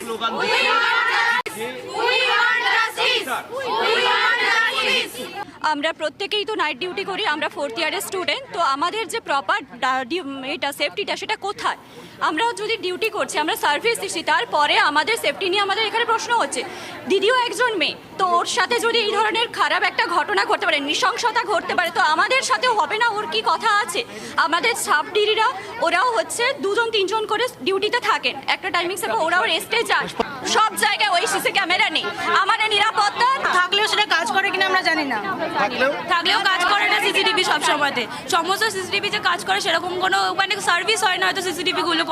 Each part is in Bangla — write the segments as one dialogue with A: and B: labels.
A: slogan.
B: We আমরা প্রত্যেকেই তো নাইট ডিউটি করি, আমরা ফোর্থ ইয়ারের স্টুডেন্ট তো আমাদের যে প্রপার এটা সেফটিটা সেটা কোথায়? আমরা যদি ডিউটি করছি, আমরা সার্ভিস দিচ্ছি, তারপরে আমাদের সেফটি নিয়ে আমাদের এখানে প্রশ্ন হচ্ছে। দিদিও একজন মেয়ে, তো ওর সাথে যদি এই ধরনের খারাপ একটা ঘটনা ঘটতে পারে, নৃশংসতা ঘটতে পারে, তো আমাদের সাথেও হবে না, ওর কি কথা আছে? আমাদের সাব ডিরিরা ওরাও হচ্ছে দুজন, তিনজন করে ডিউটিতে থাকেন। একটা টাইমিং ওরাও রেস্টে যান সব জায়গায় ওই সিসি ক্যামেরা নেই। আমাদের
C: আমরা জানি না।
D: থাকলেও? কাজ করে না সিসিটিভি সব সময়তে সমস্ত সিসিটিভি যে কাজ করে সেরকম কোনো মানে সার্ভিস হয় না হয়তো সিসিটিভি গুলো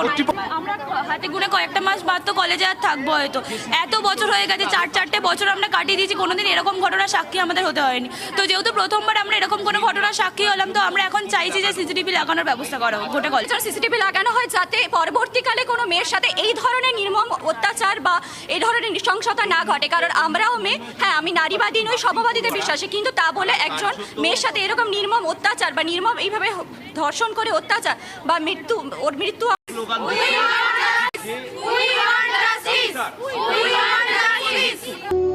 D: আমরা হাতে গুনে কয়েকটা মাস বাদ তো কলেজে আর থাকব হয়তো। এত বছর হয়ে গেছে চার চারটে বছর আমরা কাটিয়ে দিয়েছি কোনোদিন এরকম ঘটনার সাক্ষী আমাদের হতে হয়নি। তো যেহেতু প্রথমবার আমরা এরকম কোনো ঘটনার সাক্ষী হলাম তো আমরা এখন চাইছি যে সিসিটিভি লাগানোর ব্যবস্থা করা হোক গোটা কলেজ
B: সিসিটিভি লাগানো হয় যাতে পরবর্তীকালে কোনো মেয়ের সাথে এই ধরনের নির্মম অত্যাচার বা এই ধরনের নৃশংসতা না ঘটে। কারণ আমরাও মেয়ে হ্যাঁ আমি নারীবাদী নই সমবাদীতে বিশ্বাসী কিন্তু তা বলে একজন মেয়ের সাথে এরকম নির্মম অত্যাচার বা নির্মম এইভাবে ধর্ষণ করে অত্যাচার বা মৃত্যু ওর মৃত্যু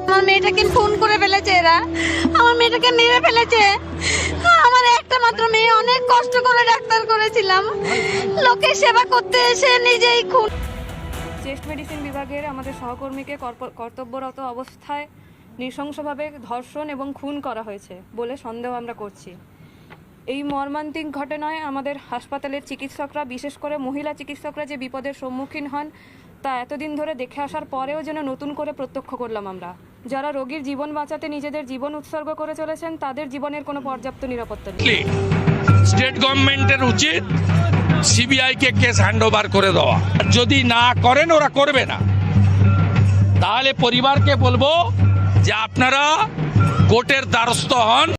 C: আমার মেয়েটাকে ফোন করে ফেলেছে এরা। আমার মেয়েটাকে মেরে ফেলেছে। আমার একটা মাত্র মেয়ে অনেক কষ্ট করে ডাক্তার করেছিলাম। লোকের সেবা করতে এসে নিজেই খুন
E: চেস্ট মেডিসিন বিভাগের আমাদের সহকর্মীকে কর্তব্যরত অবস্থায় নৃশংসভাবে ধর্ষণ এবং খুন করা হয়েছে বলে সন্দেহ আমরা করছি। এই মর্মান্তিক ঘটনায় আমাদের হাসপাতালের চিকিৎসকরা, বিশেষ করে মহিলা চিকিৎসকরা যে বিপদের সম্মুখীন হন, তা এতদিন ধরে দেখে আসার পরেও যেন নতুন করে প্রত্যক্ষ করলাম আমরা। যারা রোগীর জীবন বাঁচাতে নিজেদের জীবন উৎসর্গ করে চলেছেন, তাদের জীবনের কোনো পর্যাপ্ত নিরাপত্তা নেই।
F: স্টেট গভর্নমেন্টের উচিত সিবিআইকে কেস হ্যান্ড ওভার করে দেওয়া। যদি না করেন, ওরা করবে না। তাহলে পরিবারকে বলব যে আপনারা কোর্টের দ্বারস্থ হন